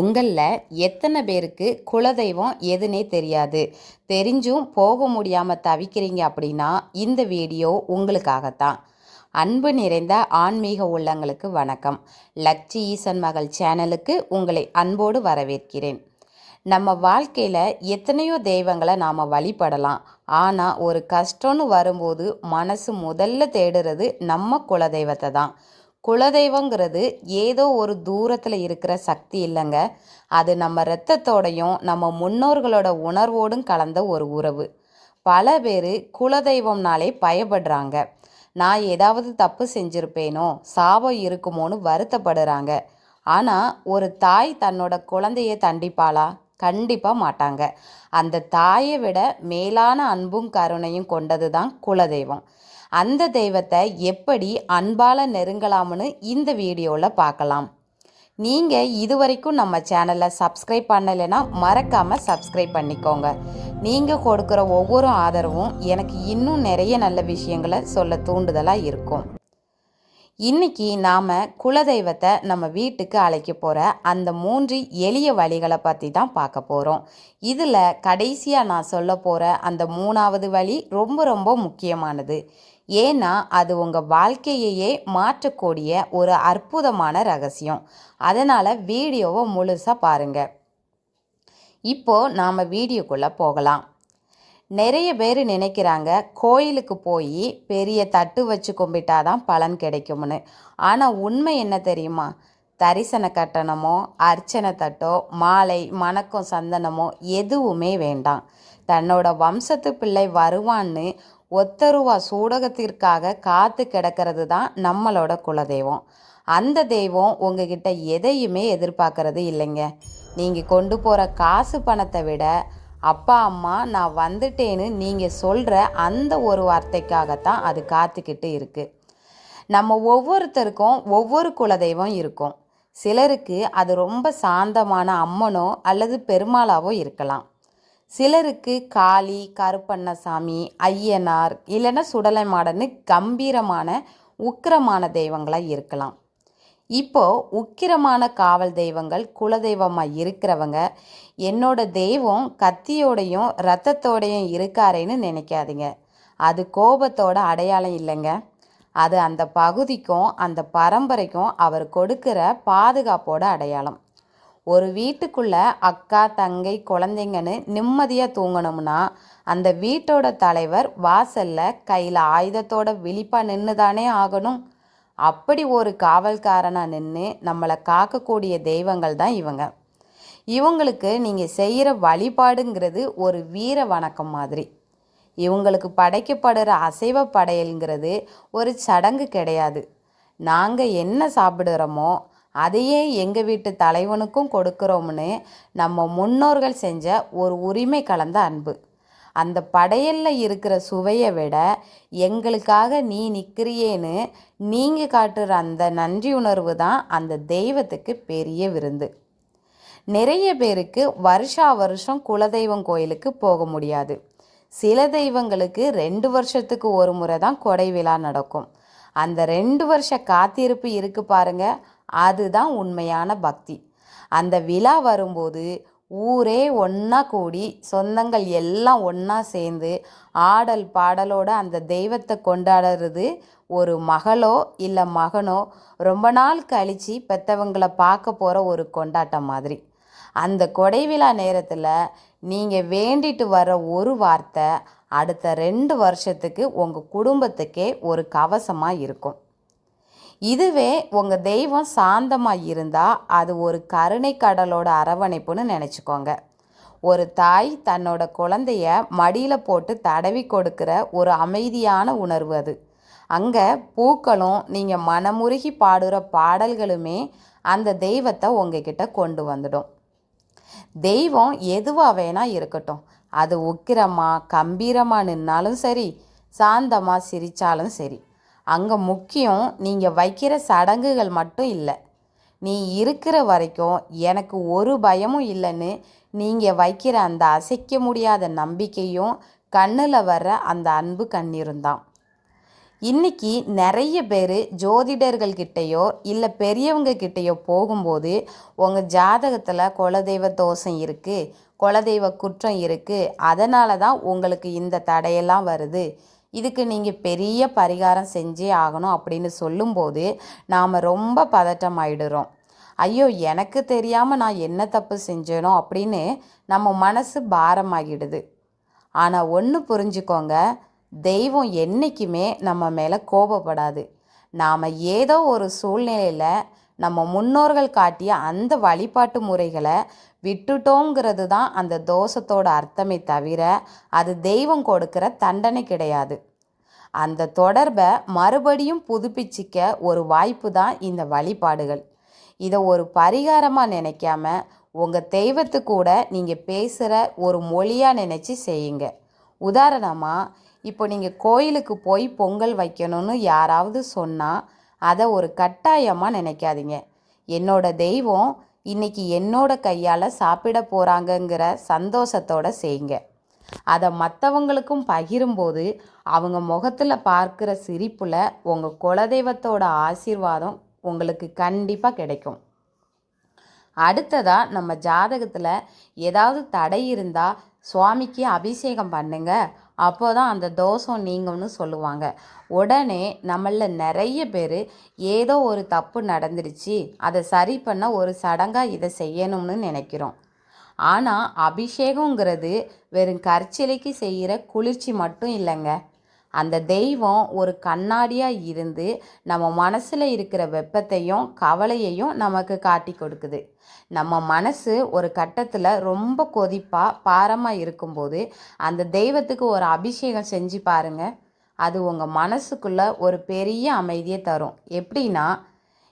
உங்களில் எத்தனை பேருக்கு குலதெய்வம் எதுனே தெரியாது. தெரிஞ்சும் போக முடியாமல் தவிக்கிறீங்க அப்படின்னா இந்த வீடியோ உங்களுக்காகத்தான். அன்பு நிறைந்த ஆன்மீக உள்ளங்களுக்கு வணக்கம். லட்சி ஈசன் மகள் சேனலுக்கு உங்களை அன்போடு வரவேற்கிறேன். நம்ம வாழ்க்கையில் எத்தனையோ தெய்வங்களை நாம் வழிபடலாம். ஆனால் ஒரு கஷ்டம்னு வரும்போது மனசு முதல்ல தேடுறது நம்ம குலதெய்வத்தை தான். குலதெய்வங்கிறது ஏதோ ஒரு தூரத்தில் இருக்கிற சக்தி இல்லைங்க. அது நம்ம இரத்தத்தோடையும் நம்ம முன்னோர்களோட உணர்வோடும் கலந்த ஒரு உறவு. பல பேர் குலதெய்வம்னாலே பயப்படுறாங்க. நான் ஏதாவது தப்பு செஞ்சிருப்பேனோ சாபம் இருக்குமோன்னு வருத்தப்படுறாங்க. ஆனால் ஒரு தாய் தன்னோட குழந்தைய தண்டிப்பாளா? கண்டிப்பாக மாட்டாங்க. அந்த தாயை விட மேலான அன்பும் கருணையும் கொண்டது தான் குலதெய்வம். அந்த தெய்வத்தை எப்படி அன்பால் நெருங்கலாம்னு இந்த வீடியோவில் பார்க்கலாம். நீங்கள் இதுவரைக்கும் நம்ம சேனலை சப்ஸ்கிரைப் பண்ணலைன்னா மறக்காமல் சப்ஸ்கிரைப் பண்ணிக்கோங்க. நீங்கள் கொடுக்குற ஒவ்வொரு ஆதரவும் எனக்கு இன்னும் நிறைய நல்ல விஷயங்களை சொல்ல தூண்டுதலாக இருக்கும். இன்னைக்கு நாம் குலதெய்வத்தை நம்ம வீட்டுக்கு அழைக்க போகிற அந்த மூன்று எளிய வழிகளை பற்றி தான் பார்க்க போகிறோம் இதில் கடைசியாக நான் சொல்ல போகிற அந்த மூணாவது வழி ரொம்ப ரொம்ப முக்கியமானது. ஏன்னா அது உங்கள் வாழ்க்கையையே மாற்றக்கூடிய ஒரு அற்புதமான ரகசியம். அதனால் வீடியோவை முழுசாக பாருங்கள் இப்போது நாம் வீடியோக்குள்ளே போகலாம். நிறைய பேர் நினைக்கிறாங்க கோயிலுக்கு போய் பெரிய தட்டு வச்சு கும்பிட்டாதான் பலன் கிடைக்கும்னு. ஆனால் உண்மை என்ன தெரியுமா? தரிசன கட்டணமோ அர்ச்சனை தட்டோ மாலை மணக்கம் சந்தனமோ எதுவுமே வேண்டாம். தன்னோட வம்சத்து பிள்ளை வருவான்னு ஒத்த சூடகத்திற்காக காத்து கிடக்கிறது தான் நம்மளோட குலதெய்வம். அந்த தெய்வம் உங்ககிட்ட எதையுமே எதிர்பார்க்கறது இல்லைங்க. நீங்கள் கொண்டு போகிற காசு பணத்தை விட அப்பா அம்மா நான் வந்துட்டேன்னு நீங்கள் சொல்கிற அந்த ஒரு வார்த்தைக்காகத்தான் அது காத்துக்கிட்டு இருக்குது நம்ம ஒவ்வொருத்தருக்கும் ஒவ்வொரு குலதெய்வம் இருக்கும். சிலருக்கு அது ரொம்ப சாந்தமான அம்மனோ அல்லது பெருமாளாவோ இருக்கலாம். சிலருக்கு காளி கருப்பண்ணசாமி ஐயனார் இல்லைன்னா சுடலை மாடன்னு கம்பீரமான உக்கிரமான தெய்வங்களாக இருக்கலாம். இப்போ உக்கிரமான காவல் தெய்வங்கள் குலதெய்வமாக இருக்கிறவங்க என்னோட தெய்வம் கத்தியோடையும் ரத்தத்தோடையும் இருக்காரேன்னு நினைக்காதீங்க. அது கோபத்தோட அடையாளம் இல்லைங்க. அது அந்த பகுதிக்கும் அந்த பரம்பரைக்கும் அவர் கொடுக்கிற பாதுகாப்போட அடையாளம். ஒரு வீட்டுக்குள்ள அக்கா தங்கை குழந்தைங்கன்னு நிம்மதியாக தூங்கணும்னா அந்த வீட்டோட தலைவர் வாசல்ல கையில் ஆயுதத்தோட விழிப்பாக நின்று தானே ஆகணும். அப்படி ஒரு காவல்காரனாக நின்று நம்மளை காக்கக்கூடிய தெய்வங்கள் தான் இவங்க. இவங்களுக்கு நீங்கள் செய்கிற வழிபாடுங்கிறது ஒரு வீர வணக்கம் மாதிரி. இவங்களுக்கு படைக்கப்படுற அசைவ படையல்ங்கிறது ஒரு சடங்கு கிடையாது. நாங்கள் என்ன சாப்பிடுறோமோ அதையே எங்கள் வீட்டு தலைவனுக்கும் கொடுக்குறோம்னு நம்ம முன்னோர்கள் செஞ்ச ஒரு உரிமை கலந்த அன்பு. அந்த படையலில் இருக்கிற சுவையை விட எங்களுக்காக நீ நிற்கிறியேன்னு நீங்கள் காட்டுற அந்த நன்றி உணர்வு தான் அந்த தெய்வத்துக்கு பெரிய விருந்து. நிறைய பேருக்கு வருஷா வருஷம் குலதெய்வம் கோயிலுக்கு போக முடியாது. சில தெய்வங்களுக்கு ரெண்டு வருஷத்துக்கு ஒரு முறை தான் கொடை விழா நடக்கும். அந்த ரெண்டு வருஷ காத்திருப்பு இருக்கு பாருங்கள் அதுதான் உண்மையான பக்தி. அந்த விழா வரும்போது ஊரே ஒன்றா கூடி சொந்தங்கள் எல்லாம் ஒன்றா சேர்ந்து ஆடல் பாடலோட அந்த தெய்வத்தை கொண்டாடுறது ஒரு மகளோ இல்லை மகனோ ரொம்ப நாள் கழித்து பெற்றவங்களை பார்க்க போகிற ஒரு கொண்டாட்டம் மாதிரி. அந்த கொடை விழா நேரத்தில் நீங்கள் வேண்டிட்டு வர ஒரு வார்த்தை அடுத்த ரெண்டு வருஷத்துக்கு உங்கள் குடும்பத்துக்கே ஒரு கவசமாக இருக்கும். இதுவே உங்கள் தெய்வம் சாந்தமாக இருந்தால் அது ஒரு கருணை கடலோட அரவணைப்புன்னு நினச்சிக்கோங்க. ஒரு தாய் தன்னோட குழந்தைய மடியில் போட்டு தடவி கொடுக்கிற ஒரு அமைதியான உணர்வு அது. அங்கே பூக்களும் நீங்கள் மனமுருகி பாடுற பாடல்களுமே அந்த தெய்வத்தை உங்ககிட்ட கொண்டு வந்துடும். தெய்வம் எதுவாக வேணால் இருக்கட்டும். அது உக்கிரமாக கம்பீரமாக நின்னாலும் சரி சாந்தமாக சிரித்தாலும் சரி. அங்கே முக்கியம் நீங்கள் வைக்கிற சடங்குகள் மட்டும் இல்லை. நீ இருக்கிற வரைக்கும் எனக்கு ஒரு பயமும் இல்லைன்னு நீங்கள் வைக்கிற அந்த அசைக்க முடியாத நம்பிக்கையும் கண்ணில் வர்ற அந்த அன்பு கண்ணீரும் தான். இன்னைக்கு நிறைய பேர் ஜோதிடர்கள்கிட்டயோ இல்லை பெரியவங்க கிட்டேயோ போகும்போது உங்கள் ஜாதகத்தில் குலதெய்வ தோஷம் இருக்குது குலதெய்வ குற்றம் இருக்குது அதனால தான் உங்களுக்கு இந்த தடையெல்லாம் வருது. இதுக்கு நீங்கள் பெரிய பரிகாரம் செஞ்சே ஆகணும் அப்படின்னு சொல்லும்போது நாம் ரொம்ப பதட்டமாயிடுறோம் ஐயோ எனக்கு தெரியாமல் நான் என்ன தப்பு செஞ்சேனோ அப்படின்னு நம்ம மனசு பாரமாகிடுது. ஆனால் ஒன்று புரிஞ்சுக்கோங்க தெய்வம் என்றைக்குமே நம்ம மேலே கோபப்படாது. நாம் ஏதோ ஒரு சூழ்நிலையில் நம்ம முன்னோர்கள் காட்டிய அந்த வழிபாட்டு முறைகளை விட்டுட்டோங்கிறது தான் அந்த தோஷத்தோட அர்த்தமே தவிர அது தெய்வம் கொடுக்கிற தண்டனை கிடையாது. அந்த தொடர்பை மறுபடியும் புதுப்பிச்சிக்க ஒரு வாய்ப்பு தான் இந்த வழிபாடுகள். இதை ஒரு பரிகாரமாக நினைக்காம உங்கள் தெய்வத்து கூட நீங்கள் பேசுகிற ஒரு மொழியாக நினச்சி செய்யுங்க. உதாரணமாக இப்போ நீங்கள் கோயிலுக்கு போய் பொங்கல் வைக்கணும்னு யாராவது சொன்னால் அதை ஒரு கட்டாயமாக நினைக்காதீங்க. என்னோட தெய்வம் இன்னைக்கு என்னோட கையால் சாப்பிட போகிறாங்கங்கிற சந்தோஷத்தோட செய்யுங்க. அதை மற்றவங்களுக்கும் பகிரும்போது அவங்க முகத்தில் பார்க்குற சிரிப்பில் உங்கள் குலதெய்வத்தோட ஆசீர்வாதம் உங்களுக்கு கண்டிப்பாக கிடைக்கும். அடுத்ததாக நம்ம ஜாதகத்தில் ஏதாவது தடை இருந்தால் சுவாமிக்கு அபிஷேகம் பண்ணுங்கள் அப்போ தான் அந்த தோஷம் நீங்கும்னு சொல்லுவாங்க. உடனே நம்மள நிறைய பேர் ஏதோ ஒரு தப்பு நடந்துருச்சு அதை சரி பண்ண ஒரு சடங்காக இதை செய்யணும்னு நினைக்கிறோம். ஆனால் அபிஷேகங்கிறது வெறும் கற்சிலைக்கு செய்கிற குளிர்ச்சி மட்டும் இல்லைங்க. அந்த தெய்வம் ஒரு கண்ணாடியாக இருந்து நம்ம மனசில் இருக்கிற வெப்பத்தையும் கவலையையும் நமக்கு காட்டி கொடுக்குது. நம்ம மனசு ஒரு கட்டத்தில் ரொம்ப கொதிப்பாக பாரமாக இருக்கும்போது அந்த தெய்வத்துக்கு ஒரு அபிஷேகம் செஞ்சு பாருங்க. அது உங்கள் மனசுக்குள்ளே ஒரு பெரிய அமைதியை தரும். எப்படின்னா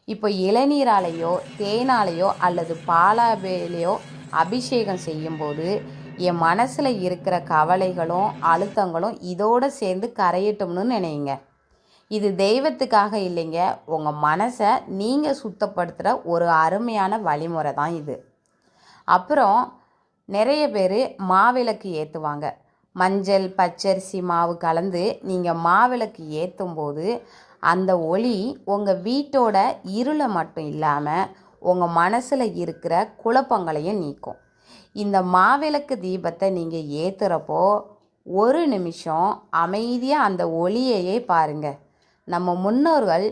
இப்போ இளநீராலேயோ தேனாலேயோ அல்லது பாலாபேலையோ அபிஷேகம் செய்யும்போது என் மனசில் இருக்கிற கவலைகளும் அழுத்தங்களும் இதோடு சேர்ந்து கரையட்டும்னு நினைங்க இது தெய்வத்துக்காக இல்லைங்க. உங்கள் மனசை நீங்கள் சுத்தப்படுத்துகிற ஒரு அருமையான வழிமுறை தான் இது. அப்புறம் நிறைய பேர் மாவிளக்கு ஏற்றுவாங்க மஞ்சள் பச்சரிசி மாவு கலந்து நீங்கள் மாவிளக்கு ஏற்றும் போது அந்த ஒளி உங்கள் வீட்டோட இருளை மட்டும் இல்லாமல் உங்கள் மனசில் இருக்கிற குழப்பங்களையும் நீக்கும். இந்த மாவிளக்கு தீபத்தை நீங்கள் ஏற்றுறப்போ ஒரு நிமிஷம் அமைதியாக அந்த ஒளியையே பாருங்கள் நம்ம முன்னோர்கள்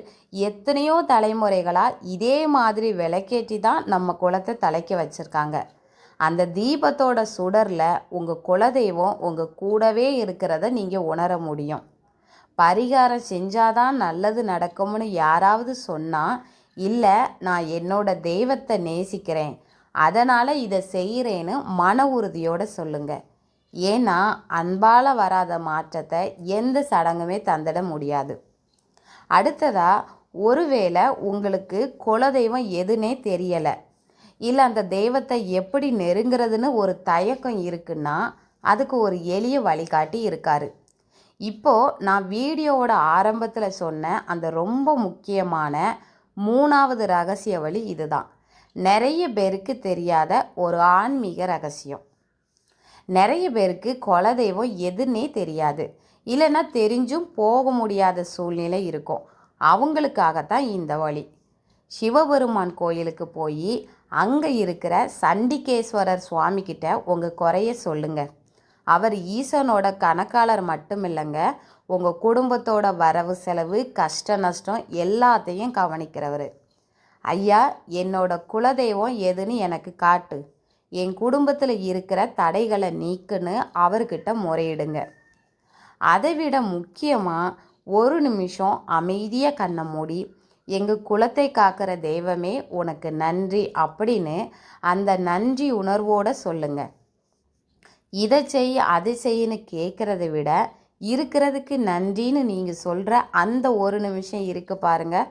எத்தனையோ தலைமுறைகளாக இதே மாதிரி விளக்கேற்றி தான் நம்ம குலத்தை தலைக்க வச்சுருக்காங்க. அந்த தீபத்தோட சுடரில் உங்கள் குலதெய்வம் உங்கள் கூடவே இருக்கிறத நீங்கள் உணர முடியும். பரிகாரம் செஞ்சாதான் நல்லது நடக்கும்னு யாராவது சொன்னால் இல்லை நான் என்னோட தெய்வத்தை நேசிக்கிறேன். அதனால் இதை செய்கிறேன்னு மன உறுதியோடு சொல்லுங்கள் ஏன்னா அன்பால் வராத மாற்றத்தை எந்த சடங்குமே தந்திட முடியாது. அடுத்ததாக ஒருவேளை உங்களுக்கு குலதெய்வம் எதுனே தெரியலை. இல்லை அந்த தெய்வத்தை எப்படி நெருங்கிறதுன்னு ஒரு தயக்கம் இருக்குன்னா அதுக்கு ஒரு எளிய வழிகாட்டி இருக்காரு. இப்போது நான் வீடியோவோட ஆரம்பத்தில் சொன்ன அந்த ரொம்ப முக்கியமான மூணாவது ரகசிய வழி இதுதான். நிறைய பேருக்கு தெரியாத ஒரு ஆன்மீக ரகசியம். நிறைய பேருக்கு குலதெய்வம் எதுன்னே தெரியாது. இல்லைன்னா தெரிஞ்சும் போக முடியாத சூழ்நிலை இருக்கும். அவங்களுக்காகத்தான் இந்த வழி. சிவபெருமான் கோயிலுக்கு போய் அங்கே இருக்கிற சண்டிகேஸ்வரர் சுவாமிக்கிட்ட உங்கள் குறைய சொல்லுங்கள் அவர் ஈசனோட கணக்காளர் மட்டும் இல்லைங்க உங்கள் குடும்பத்தோட வரவு செலவு கஷ்ட நஷ்டம் எல்லாத்தையும் கவனிக்கிறவர். ஐயா என்னோட குலதெய்வம் எதுன்னு எனக்கு காட்டு. என் குடும்பத்தில் இருக்கிற தடைகளை நீக்குன்னு அவர்கிட்ட முறையிடுங்க. அதை விட முக்கியமாக ஒரு நிமிஷம் அமைதியாக கண்ணை மூடி எங்கள் குலத்தை காக்கிற தெய்வமே உனக்கு நன்றி அப்படின்னு அந்த நன்றி உணர்வோடு சொல்லுங்க. இதை செய் அதை செய்யன்னு கேட்குறத விட இருக்கிறதுக்கு நன்றின்னு நீங்கள் சொல்கிற அந்த ஒரு நிமிஷம் இருக்கு பாருங்கள்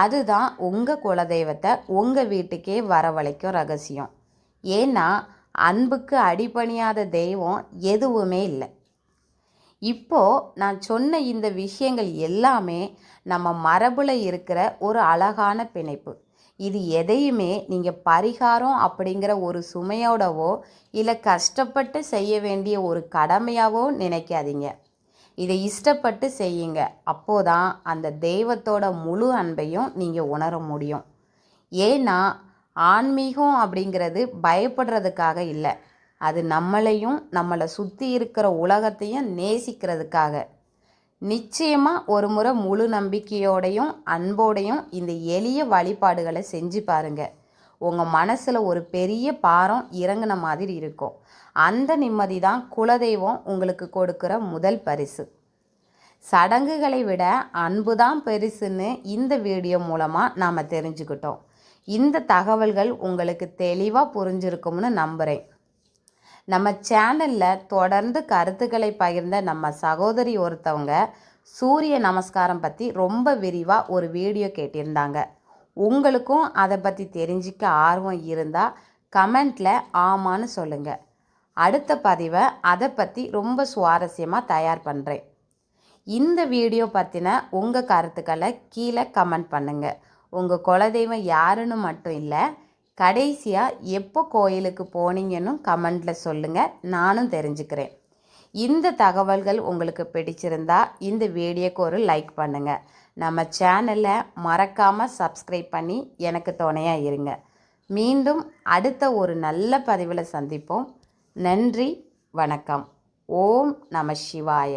அதுதான் உங்கள் குலதெய்வத்தை உங்கள் வீட்டுக்கே வரவழைக்கும் ரகசியம். ஏன்னா அன்புக்கு அடிபணியாத தெய்வம் எதுவுமே இல்லை. இப்போது நான் சொன்ன இந்த விஷயங்கள் எல்லாமே நம்ம மரபில் இருக்கிற ஒரு அழகான பிணைப்பு. இது எதையுமே நீங்கள் பரிகாரம் அப்படிங்கிற ஒரு சுமையோடவோ இல்லை கஷ்டப்பட்டு செய்ய வேண்டிய ஒரு கடமையாவோ நினைக்காதீங்க. இதை இஷ்டப்பட்டு செய்யுங்க. அப்போதான் அந்த தெய்வத்தோட முழு அன்பையும் நீங்கள் உணர முடியும். ஏன்னா ஆன்மீகம் அப்படிங்கிறது பயப்படுறதுக்காக இல்லை. அது நம்மளையும் நம்மளை சுற்றி இருக்கிற உலகத்தையும் நேசிக்கிறதுக்காக. நிச்சயமாக ஒரு முறை முழு நம்பிக்கையோடையும் அன்போடையும் இந்த எளிய வழிபாடுகளை செஞ்சு பாருங்கள் உங்கள் மனசில் ஒரு பெரிய பாரம் இறங்கின மாதிரி இருக்கும். அந்த நிம்மதி தான் குலதெய்வம் உங்களுக்கு கொடுக்குற முதல் பரிசு. சடங்குகளை விட அன்பு தான் பெருசுன்னு இந்த வீடியோ மூலமாக நாம் தெரிஞ்சுக்கிட்டோம். இந்த தகவல்கள் உங்களுக்கு தெளிவாக புரிஞ்சிருக்கும்னு நம்புகிறேன் நம்ம சேனலில் தொடர்ந்து கருத்துக்களை பகிர்ந்த நம்ம சகோதரி ஒருத்தவங்க சூரிய நமஸ்காரம் பற்றி ரொம்ப விரிவாக ஒரு வீடியோ கேட்டிருந்தாங்க. உங்களுக்கும் அதை பற்றி தெரிஞ்சிக்க ஆர்வம் இருந்தால் கமெண்ட்டில் ஆமான்னு சொல்லுங்கள் அடுத்த பதிவை அதை பற்றி ரொம்ப சுவாரஸ்யமாக தயார் பண்ணுறேன் இந்த வீடியோ பற்றின உங்கள் கருத்துக்களை கீழே கமெண்ட் பண்ணுங்கள் உங்கள் குலதெய்வம் யாருன்னு மட்டும் இல்லை கடைசியாக எப்போ கோயிலுக்கு போனீங்கன்னு கமெண்டில் சொல்லுங்கள் நானும் தெரிஞ்சுக்கிறேன். இந்த தகவல்கள் உங்களுக்கு பிடிச்சிருந்தா இந்த வீடியோக்கு ஒரு லைக் பண்ணுங்கள் நம்ம சேனலை மறக்காமல் சப்ஸ்கிரைப் பண்ணி எனக்கு துணையாக இருங்க. மீண்டும் அடுத்த ஒரு நல்ல பதிவில் சந்திப்போம். நன்றி வணக்கம். ஓம் நம சிவாய.